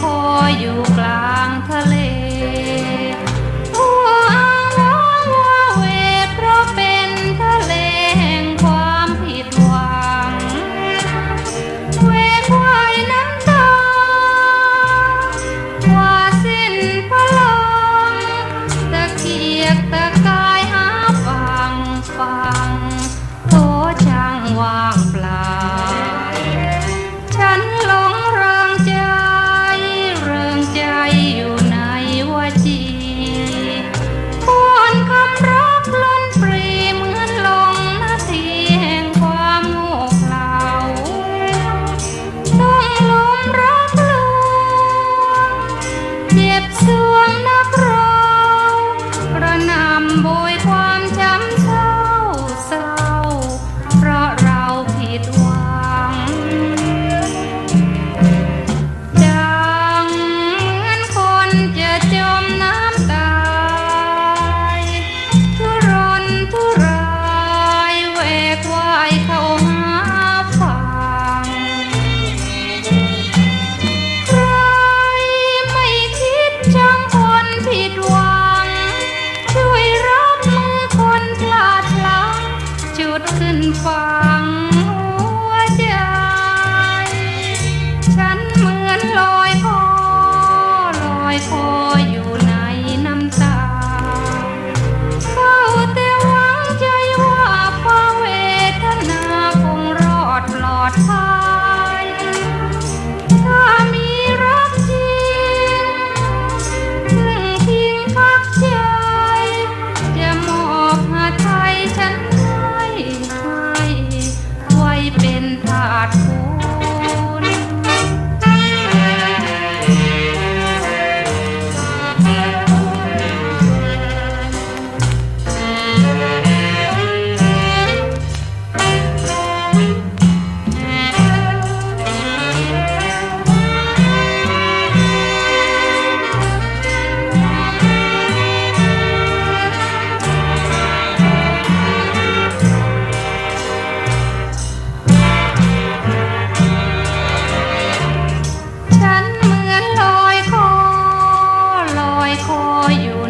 คอยอยู่กลางทะเล เสียบสวงนัก you.